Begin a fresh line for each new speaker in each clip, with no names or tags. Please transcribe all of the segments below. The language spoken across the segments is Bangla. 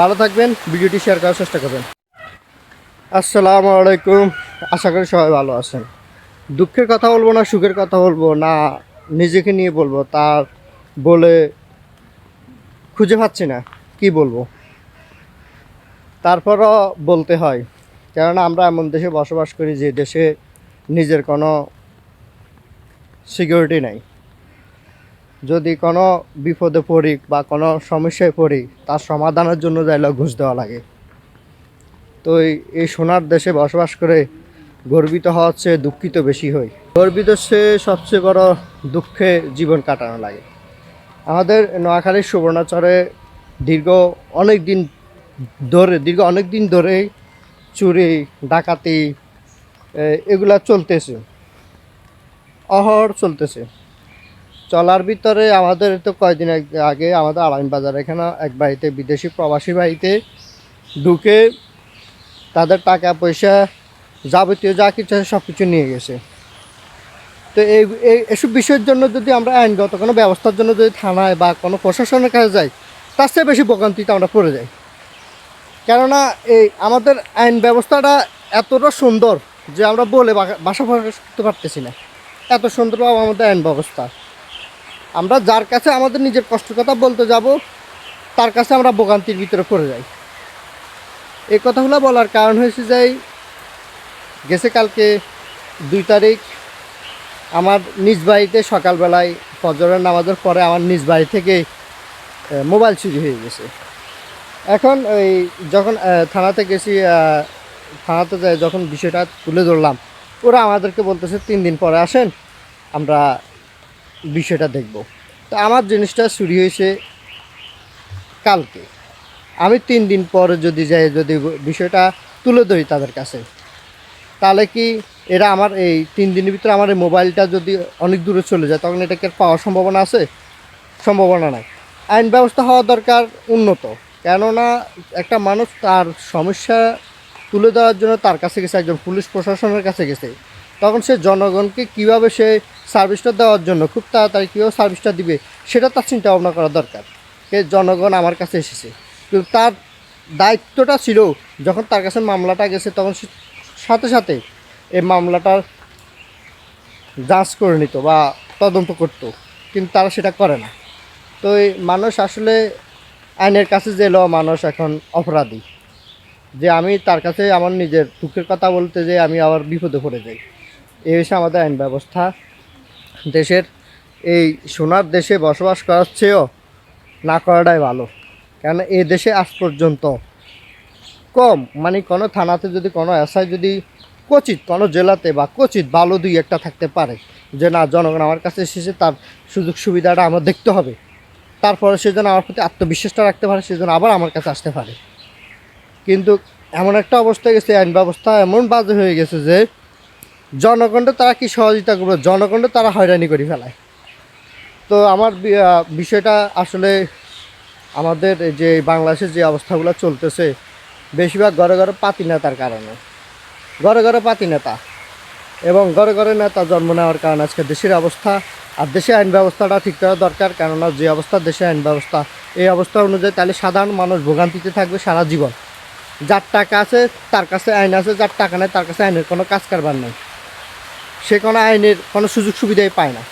ভালো থাকবেন, ভিডিওটি শেয়ার করার চেষ্টা করবেন। আসসালামু আলাইকুম, আশা করি সবাই ভালো আছেন। দুঃখের কথা বলব না, সুখের কথা বলব না, নিজেকে নিয়ে বলব তা বলে খুঁজে পাচ্ছি না, কি বলব? তারপরও বলতে হয়, কেননা আমরা এমন দেশে বসবাস করি যে দেশে নিজের কোনো সিকিউরিটি নাই। যদি কোনো বিপদে পড়ি বা কোনো সমস্যায় পড়ি, তার সমাধানের জন্য যাইলে ঘুষ দেওয়া লাগে। তো এই- সোনার দেশে বসবাস করে গর্বিত হওয়ার চেয়ে দুঃখিত বেশি হই গর্বিত সে সবচেয়ে বড় দুঃখে জীবন কাটানো লাগে। আমাদের নোয়াখালীর সুবর্ণাচরে দীর্ঘ অনেক দিন ধরে, দীর্ঘ অনেক দিন ধরেই চুরি, ডাকাতি এগুলা চলতেছে। অহর চলতেছে। চলার ভিতরে আমাদের তো কয়েকদিন আগ- আমাদের আলাইন বাজার, এখানে এক বাড়িতে বিদেশি প্রবাসী বাড়িতে ঢুকে তাদের টাকা, পয়সা যাবতীয় যা কিছু সব কিছু নিয়ে গেছে। তো এই এসব বিষয়ের জন্য যদি আমরা আইনগত কোনো ব্যবস্থার জন্য যদি থানায় বা কোনো প্রশাসনের কাছে যাই, তার চেয়ে বেশি ভোগান্তিতে আমরা পড়ে যাই। কেননা এই আমাদের আইন ব্যবস্থাটা এতটা সুন্দর যে আমরা বলে বা- ভাষা করতে পারতেছি না। এত সুন্দর আমাদের আইন ব্যবস্থা। আমরা যার কাছে আমাদের নিজের কষ্টের কথা বলতে যাব, তার কাছে আমরা ভোগান্তির ভিতরে পড়ে যাই। এই কথাগুলো বলার কারণ হয়েছে যে এই গেছে কালকে দুই তারিখ, আমার নিজ বাড়িতে সকালবেলায় ফজরের নামাজের পরে আমার নিজ বাড়ি থেকে মোবাইল চুরি হয়ে গেছে। এখন ওই যখন থানাতে গেছি থানাতে যাই, যখন বিষয়টা তুলে ধরলাম, ওরা আমাদেরকে বলতেছে, তিন দিন পরে আসেন, আমরা বিষয়টা দেখব। তো আমার জিনিসটা চুরি হয়েছে কালকে। আমি তিন দিন পরে যদি যাই, যদি বিষয়টা তুলে ধরি তাদের কাছে, তাহলে কি এরা আমার এই তিন দিনের ভিতরে আমার এই মোবাইলটা যদি অনেক দূরে চলে যায়, তখন এটাকে পাওয়ার সম্ভাবনা আছে? সম্ভাবনা নাই। আইন ব্যবস্থা হওয়া দরকার উন্নত, কেননা একটা মানুষ তার সমস্যা তুলে দেওয়ার জন্য তার কাছে গেছে, একজন পুলিশ প্রশাসনের কাছে গেছে। তখন সে জনগণকে কীভাবে সে সার্ভিসটা দেওয়ার জন্য খুব তাড়াতাড়ি কীভাবে সার্ভিসটা দিবে, সেটা তার চিন্তা ভাবনা করা দরকার। কে জনগণ আমার কাছে এসেছে। কিন্তু তার দায়িত্বটা ছিল, যখন তার কাছে মামলাটা গেছে, তখন সে সাথে সাথে এই মামলাটার যাঞ্চ করে নিত বা তদন্ত করত, কিন্তু তারা সেটা করে না। তো এই মানুষ আসলে আইনের কাছে গেলেও মানুষ এখন অপরাধী। যে আমি তার কাছে আমার নিজের দুঃখের কথা বলতে যে আমি আবার বিপদে পড়ে যাই। এই হচ্ছে আমাদের আইন ব্যবস্থা। দেশের এই সোনার দেশে বসবাস করার চেয়েও না করাটাই ভালো। কেন এই দেশে আজ পর্যন্ত কম মানে কোনো থানাতে যদি, কোনো এসআই যদি কচিত, কোনো জেলাতে বা কচিত ভালো দুই একটা থাকতে পারে, যে না, জনগণ আমার কাছে এসেছে, তার সুযোগ সুবিধাটা আমার দেখতে হবে। তারপরে সে যেন আমার প্রতি আত্মবিশ্বাসটা রাখতে পারে সেজন্য আবার আমার কাছে আসতে পারে। কিন্তু এমন একটা অবস্থা গেছে, আইন ব্যবস্থা এমন বাজে হয়ে গেছে যে জনগণটা তারা কি সহযোগিতা করবে? জনগণটা তারা হয়রানি করে ফেলায়। তো আমার বিষয়টা আসলে আমাদের যে বাংলাদেশের যে অবস্থাগুলো চলতেছে, বেশিরভাগ ঘরে ঘরে পাতি নেতার কারণে। ঘরে ঘরে পাতি নেতা। এবং ঘরে ঘরে নেতা জন্ম নেওয়ার কারণে আজকে দেশের অবস্থা আর দেশে আইন ব্যবস্থাটা ঠিক করা দরকার, কেননা যে অবস্থা দেশে আইন ব্যবস্থা, এই অবস্থা অনুযায়ী তাহলে সাধারণ মানুষ ভোগান্তিতে থাকবে সারা জীবন। যার টাকা আছে, তার কাছে আইন আছে, যার টাকা নেই, তার কাছে আইনের কোনো কাজ কারবার নেই। সে কোনো আইনের কোনো সুযোগ সুবিধাই পায় না।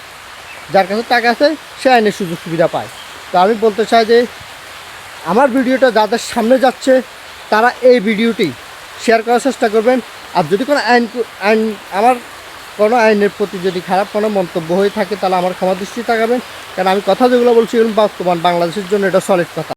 যার কাছে টাকা আছে, সে আইনের সুযোগ সুবিধা পায়। তো আমি বলতে চাই যে, আমার ভিডিওটা যাদের সামনে যাচ্ছে, তারা এই ভিডিওটি শেয়ার করার চেষ্টা করবেন। আর যদি কোনো আইন আইন, আমার কোনো আইনের প্রতি যদি খারাপ কোনো মন্তব্য হয়ে থাকে, তাহলে আমার ক্ষমা দৃষ্টি তাকাবেন। কারণ আমি কথা যেগুলো বলছি বর্তমান বাংলাদেশের জন্য এটা সলিড কথা।